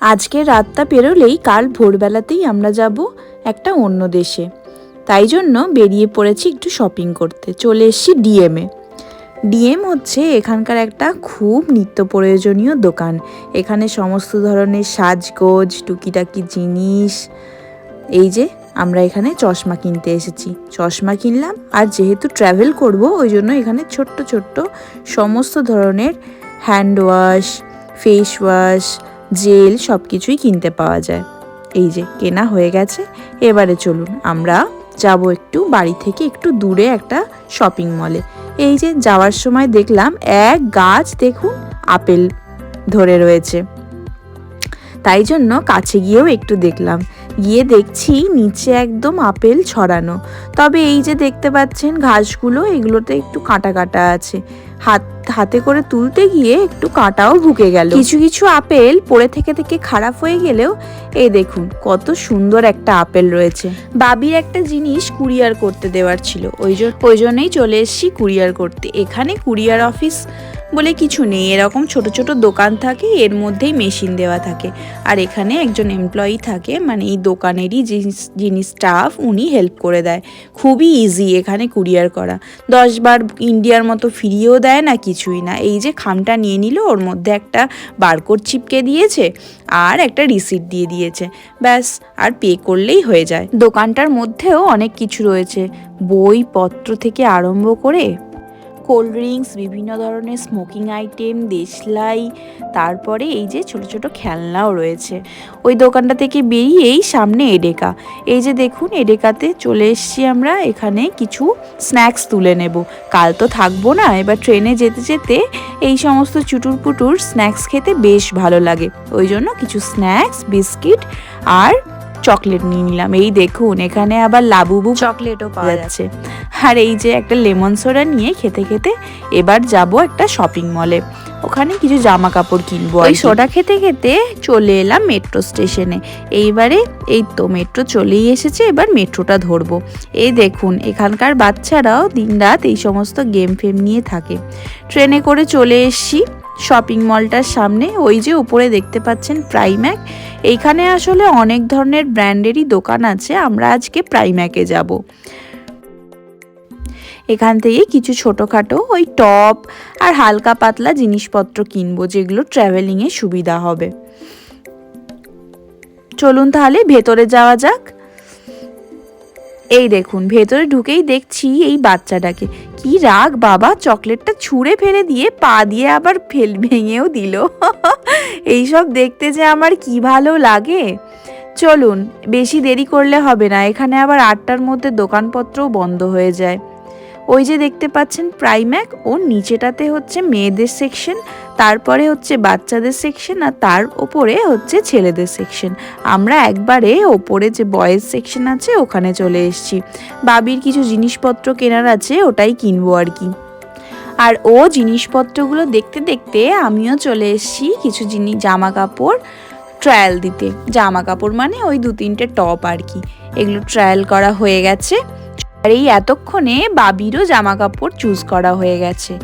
আজকে রাতটা পেরোলেই কাল ভোরবেলাতেই আমরা যাব একটা অন্য দেশে। তাই জন্য বেরিয়ে পড়েছি একটু শপিং করতে। চলে এসেছি ডিএমে ডিএম হচ্ছে এখানকার একটা খুব নিত্য প্রয়োজনীয় দোকান। এখানে সমস্ত ধরনের সাজগোজ, টুকিটাকি জিনিস। এই যে, আমরা এখানে চশমা কিনতে এসেছি। চশমা কিনলাম আর যেহেতু ট্রাভেল করব, ওই জন্য এখানে ছোট্ট ছোট্ট সমস্ত ধরনের hand wash face wash gel সব কিছুই কিনতে পাওয়া যায়। এই যে, কেনা হয়ে গেছে। এবারে চলুন, আমরা যাব একটু বাড়ি থেকে একটু দূরে একটা শপিং মলে এই যে, যাওয়ার সময় দেখলাম এক গাছ দেখুন, আপেল ধরে রয়েছে। তাই জন্য কাছে গিয়েও একটু দেখলাম। গিয়ে দেখছি নিচে একদম আপেল ছড়ানো। তবে এই যে দেখতে পাচ্ছেন ঘাসগুলো, এগুলোতে একটু কাটা কাটা আছে। হাত, হাতে করে তুলতে গিয়ে একটু কাঁটাও ঢুকে গেল। কিছু কিছু আপেল পড়ে থেকে থেকে খারাপ হয়ে গেলেও, এই দেখুন কত সুন্দর একটা আপেল রয়েছে। বাবির একটা জিনিস কুরিয়ার করতে দেওয়ার ছিল। ওই ওই জন্যই চলে এসেছি কুরিয়ার করতে। এখানে কুরিয়ার অফিস বলে কিছু নেই। এরকম ছোট ছোট দোকান থাকে, এর মধ্যেই মেশিন দেওয়া থাকে। আর এখানে একজন এমপ্লয়ি থাকে মানে এই দোকানেরই যিনি স্টাফ উনি হেল্প করে দেয়। খুবই ইজি এখানে কুরিয়ার করা। দশ বার ইন্ডিয়ার মতো ফিরিয়েও দেয় না, কিছুই না। এই যে খামটা নিয়ে নিল, ওর মধ্যে একটা বারকোড চিপকে দিয়েছে আর একটা রিসিট দিয়ে দিয়েছে। ব্যাস, আর পে করলেই হয়ে যায়। দোকানটার মধ্যেও অনেক কিছু রয়েছে। বই পত্র থেকে আরম্ভ করে কোল্ড ড্রিঙ্কস, বিভিন্ন ধরনের স্মোকিং আইটেম, দেশলাই, তারপরে এই যে ছোট ছোট খেলনাও রয়েছে। ওই দোকানটা থেকে বেরিয়েই সামনে এডেকা। এই যে দেখুন, এডেকাতে চলে এসছি আমরা, এখানে কিছু স্ন্যাক্স তুলে নেব। কাল তো থাকব না, এবার ট্রেনে যেতে যেতে এই সমস্ত চুটুর পুটুর স্ন্যাক্স খেতে বেশ ভালো লাগে। ওই জন্য কিছু স্ন্যাক্স, বিস্কিট আর চকলেট নিয়ে নিলাম। এই দেখুন এখানে আবার লাবুবু চকলেটও পাওয়া যাচ্ছে। আর এই যে একটা লেমন সোডা নিয়ে খেতে খেতে এবার যাব একটা শপিং মলে। ওখানে কিছু জামা কাপড় কিনবো ওই সোডা খেতে খেতে চলে এলাম মেট্রো স্টেশনে। এইবারে এই তো মেট্রো চলেই এসেছে এবার মেট্রোটা ধরবো। এই দেখুন এখানকার বাচ্চারাও দিনরাত এই সমস্ত গেম ফেম নিয়ে থাকে। ট্রেনে করে চলে এসছি। শপিং মলটার সামনে, ওই যে উপরে দেখতে পাচ্ছেন প্রাইম্যাক এইখানে আসলে অনেক ধরনের ব্র্যান্ডেরই দোকান আছে, আমরা আজকে প্রাইম্যাকে যাব। এখান থেকে কিছু ছোটোখাটো ওই টপ আর হালকা পাতলা জিনিসপত্র কিনবো, যেগুলো ট্রাভেলিংয়ে সুবিধা হবে। চলুন তাহলে ভেতরে যাওয়া যাক। এই দেখুন, ভেতরে ঢুকেই দেখছি এই বাচ্চাটাকে। কি রাগ, বাবা! চকলেটটা ছুঁড়ে ফেলে দিয়ে পা দিয়ে আবার ফেল ভেঙেও দিল। এইসব দেখতে যে আমার কি ভালো লাগে। চলুন, বেশি দেরি করলে হবে না, এখানে আবার আটটার মধ্যে দোকানপত্রও বন্ধ হয়ে যায়। ওই যে দেখতে পাচ্ছেন প্রাইম্যাক ওর নিচেটাতে হচ্ছে মেয়েদের সেকশন তারপরে হচ্ছে বাচ্চাদের সেকশন আর তার ওপরে হচ্ছে ছেলেদের সেকশন আমরা একবারে ওপরে যে বয়েজ সেকশন আছে ওখানে চলে এসেছি। বাবির কিছু জিনিসপত্র কেনার আছে ওটাই কিনবো আর কি। আর ও জিনিসপত্রগুলো দেখতে দেখতে আমিও চলে এসেছি কিছু জিনিস জামা কাপড় ট্রায়াল দিতে। জামা কাপড় মানে ওই দু তিনটে টপ আর কি। এগুলো ট্রায়াল করা হয়ে গেছে। আর এই এতক্ষণে বাবিরও জামা কাপড় চুজ করা হয়ে গেছে।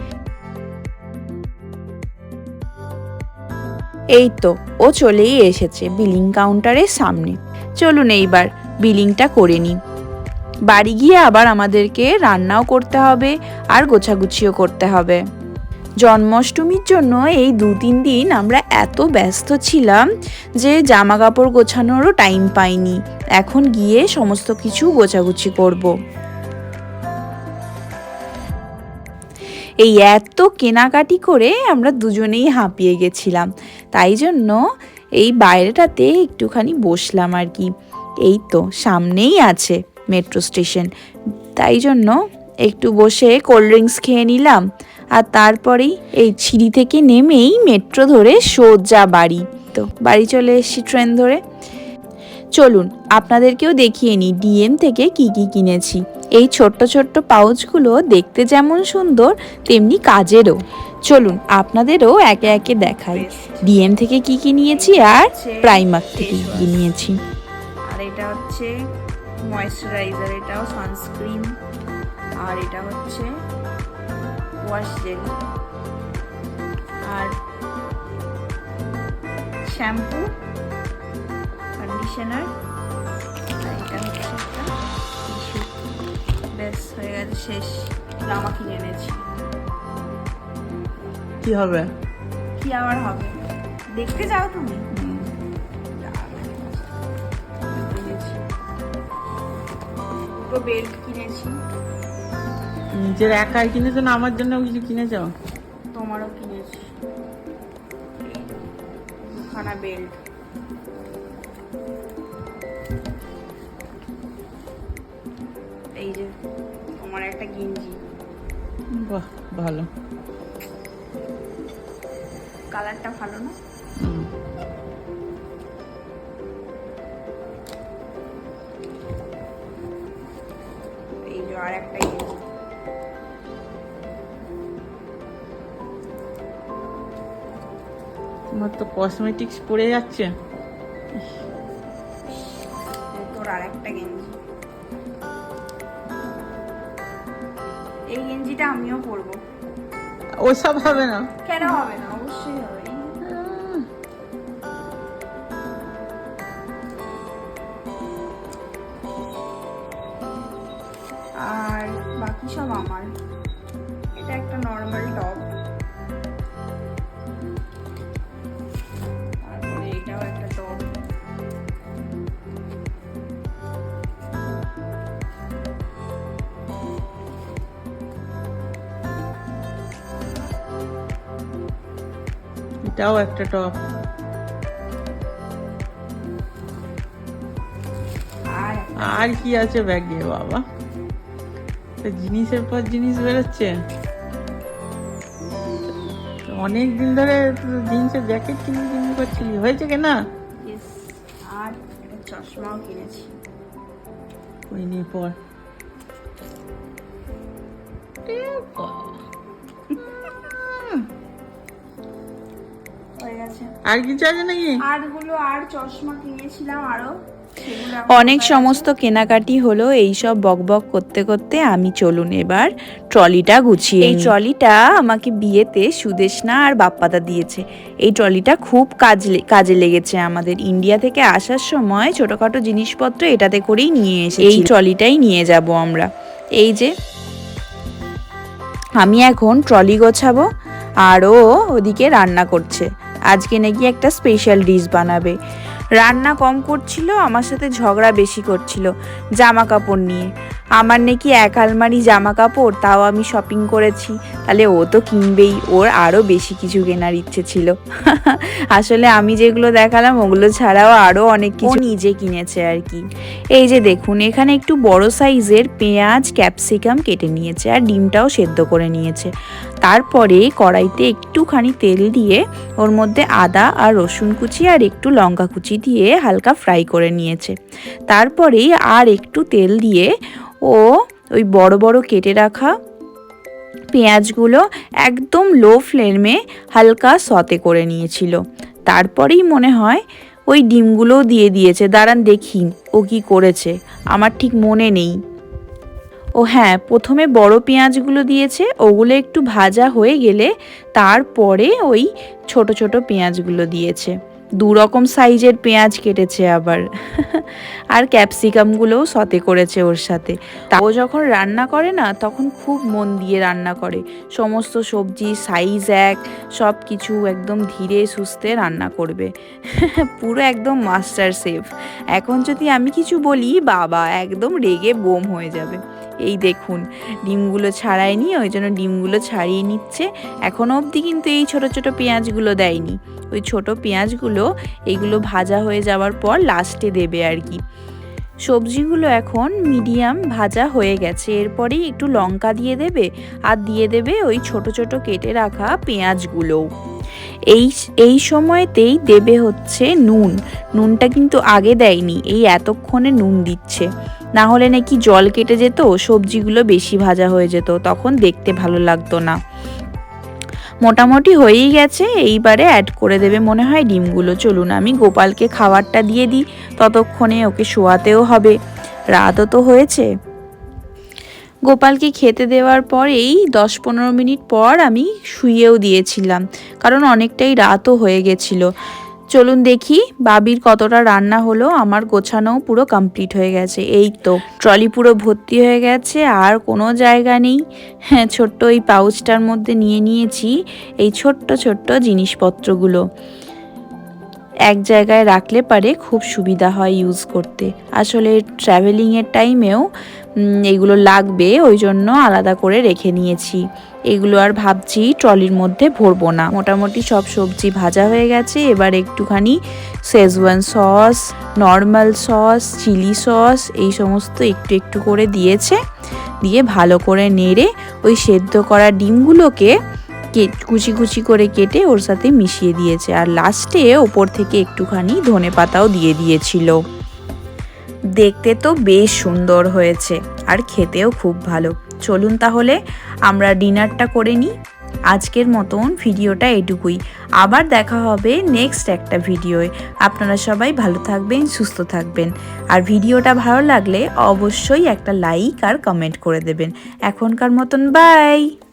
এই তো, ও চলেই এসেছে বিলিং কাউন্টারের সামনে। চলুন এইবার বিলিংটা করে নিই। বাড়ি গিয়ে আবার আমাদেরকে রান্নাও করতে হবে আর গোছাগুছিও করতে হবে। জন্মাষ্টমীর জন্য এই দু তিন দিন আমরা এত ব্যস্ত ছিলাম যে জামা কাপড় গোছানোরও টাইম পাইনি। এখন গিয়ে সমস্ত কিছু গোছাগুছি করব। এই এত কেনাকাটি করে আমরা দুজনেই হাঁপিয়ে গেছিলাম। তাই জন্য এই বাইরেটাতে একটুখানি বসলাম আর কি। এই তো, সামনেই আছে মেট্রো স্টেশন। তাই জন্য একটু বসে কোল্ড ড্রিঙ্কস খেয়ে নিলাম আর তারপরেই এই সিঁড়ি থেকে নেমেই মেট্রো ধরে সোজা বাড়ি। তো বাড়ি চলে এসেছি ট্রেন ধরে। চলুন, আপনাদেরকেও দেখিয়ে নিই ডিএম থেকে কি কি কিনেছি। এই ছোট্ট ছোট্ট পাউচগুলো দেখতে যেমন সুন্দর, তেমনি কাজেরও। চলুন, আপনাদেরও একে একে দেখাই। ডিএম থেকে কি কি নিয়েছি আর প্রাইমার থেকে কি নিয়েছি। আর এটা হচ্ছে ময়েশ্চারাইজার এটাও সানস্ক্রিন আর এটা হচ্ছে ওয়াশ জেল আর শ্যাম্পু কন্ডিশনার এটা হচ্ছে একটা ব্যাস হয়ে গেছে শেষ। জামা কিনে এনেছি কি হবে? কি আবার হবে? দেখতে যাও তুমি। দুটো বেল্ট কিনেছি। নিজের একাই কিনেছো না আমার জন্য কিছু কিনেছো? তোমারও কিনেছি। দুখানা বেল্ট যে তোমার একটা গেঞ্জি। বাহ ভালো। কালারটা ভালো না? এই যে আর একটা গেঞ্জি। তোমার তো কসমেটিক্স পড়ে যাচ্ছে। তোর আর একটা গেঞ্জি। গেঞ্জিটা আমিও পরবো ওসব হবে না। কেন হবে না? অবশ্যই হবে। আর বাকি সব আমার। এটা একটা নর্মাল টপ এটাও একটা টপ। আর আর কি আছে ব্যাগে বাবা? জিনিসের পর জিনিস বেরোচ্ছে? অনেক দিন ধরে জিন্সের জ্যাকেট কিনে কিনে করছিলি। হয়েছে কেনা আর চশমাও কিনেছি। ওই নিয়ে পর। গেছে আর কিছু আছে নাকি? আরগুলো আর চশমা কিনেছিলাম আরও। অনেক সমস্ত কেনাকাটি হলো এই সব বকবক করতে করতে। আমি চলুন এবার ট্রলিটা গুছিয়ে এই ট্রলিটা আমাকে বিয়েতে সুদেশনা আর বাপ্পাদা দিয়েছে। এই ট্রলিটা খুব কাজ কাজে লেগেছে আমাদের ইন্ডিয়া থেকে আসার সময় ছোটখাটো জিনিসপত্র এটাতে করেই নিয়ে এসে এই ট্রলিটাই নিয়ে যাব আমরা। এই যে আমি এখন ট্রলি গোছাবো আরও ওদিকে রান্না করছে। আজকে নাকি একটা স্পেশাল ডিশ বানাবে। রান্না কম করছিল, আমার সাথে ঝগড়া বেশি করছিল জামা কাপড় নিয়ে। আমার নাকি এক আলমারি জামা কাপড় তাও আমি শপিং করেছি। তাহলে ও তো কিনবেই ওর আরও বেশি কিছু কেনার ইচ্ছে ছিল। আসলে আমি যেগুলো দেখালাম ওগুলো ছাড়াও আরও অনেক কিছু নিজে কিনেছে আর কি। এই যে দেখুন এখানে একটু বড় সাইজের পেঁয়াজ ক্যাপসিকাম কেটে নিয়েছে আর ডিমটাও সেদ্ধ করে নিয়েছে। তারপরে কড়াইতে একটুখানি তেল দিয়ে ওর মধ্যে আদা আর রসুন কুচি আর একটু লঙ্কা কুচি দিয়ে হালকা ফ্রাই করে নিয়েছে। তারপরে আর একটু তেল দিয়ে ও ওই বড় বড় কেটে রাখা পেঁয়াজগুলো একদম লো ফ্লেমে হালকা সতে করে নিয়েছিল। তারপরেই মনে হয় ওই ডিমগুলোও দিয়ে দিয়েছে। দাঁড়ান দেখি ও কি করেছে। আমার ঠিক মনে নেই। ও হ্যাঁ প্রথমে বড় পেঁয়াজগুলো দিয়েছে। ওগুলো একটু ভাজা হয়ে গেলে তারপরে ওই ছোট ছোট পেঁয়াজগুলো দিয়েছে। দু রকম সাইজের পেঁয়াজ কেটেছে আবার। আর ক্যাপসিকামগুলোও সতে করেছে ওর সাথে। তা ও যখন রান্না করে না, তখন খুব মন দিয়ে রান্না করে। সমস্ত সবজি সাইজ এক সব কিছু একদম ধীরে সুস্থে রান্না করবে। পুরো একদম মাস্টার শেফ এখন যদি আমি কিছু বলি, বাবা, একদম রেগে বোম হয়ে যাবে। এই দেখুন, ডিমগুলো ছাড়ায়নি, ওই জন্য ডিমগুলো ছাড়িয়ে নিচ্ছে। এখনও অবধি কিন্তু এই ছোট ছোট পেঁয়াজগুলো দেয়নি। ওই ছোট পেঁয়াজগুলো এইগুলো ভাজা হয়ে যাওয়ার পর লাস্টে দেবে আর কি। সবজিগুলো এখন মিডিয়াম ভাজা হয়ে গেছে। এরপরেই একটু লঙ্কা দিয়ে দেবে আর দিয়ে দেবে ওই ছোট ছোট কেটে রাখা পেঁয়াজগুলোও। এই এই সময়তেই দেবে হচ্ছে নুন। নুনটা কিন্তু আগে দেয়নি, এই এতক্ষণে নুন দিচ্ছে। না হলে নাকি জল কেটে যেত, সবজিগুলো বেশি ভাজা হয়ে যেত, তখন দেখতে ভালো লাগতো না। মোটামুটি হয়েই গেছে, এইবারে অ্যাড করে দেবে। মনে হয় ডিমগুলো চলুন, আমি গোপালকে খাবারটা দিয়ে দিই, ততক্ষণে ওকে শোয়াতেও হবে। রাতও তো হয়েছে। গোপালকে খেতে দেওয়ার পর এই দশ পনেরো মিনিট পর আমি শুয়েও দিয়েছিলাম, কারণ অনেকটাই রাতও হয়ে গেছিল। চলুন দেখি বাবির কতটা রান্না হলো। আমার গোছানো পুরো কমপ্লিট হয়ে গেছে। এই তো, ট্রলি পুরো ভর্তি হয়ে গেছে, আর কোনো জায়গা নেই। হ্যাঁ ছোট্ট এই পাউচটার মধ্যে নিয়ে নিয়েছি এই ছোট্ট ছোট্ট জিনিসপত্রগুলো। এক জায়গায় রাখলে পারে খুব সুবিধা হয় ইউজ করতে। আসলে ট্রাভেলিংয়ের টাইমেও এগুলো লাগবে ওই জন্য আলাদা করে রেখে নিয়েছি। এগুলো আর ভাবছি ট্রলির মধ্যে ভরবো না। মোটামুটি সব সবজি ভাজা হয়ে গেছে, এবার একটুখানি Schezwan sauce normal sauce chilli sauce এই সমস্ত একটু একটু করে দিয়েছে। দিয়ে ভালো করে নেড়ে ওই সেদ্ধ করা ডিমগুলোকে কুচি কুচি করে কেটে ওর সাথে মিশিয়ে দিয়েছে। আর লাস্টে ওপর থেকে একটুখানি ধনে পাতাও দিয়ে দিয়েছিল। দেখতে তো বেশ সুন্দর হয়েছে আর খেতেও খুব ভালো। চলুন তাহলে আমরা ডিনারটা করে নিই। আজকের মতন ভিডিওটা এটুকুই। আবার দেখা হবে নেক্সট একটা ভিডিওয়ে। আপনারা সবাই ভালো থাকবেন, সুস্থ থাকবেন। আর ভিডিওটা ভালো লাগলে অবশ্যই একটা লাইক আর কমেন্ট করে দেবেন। এখনকার মতন বাই!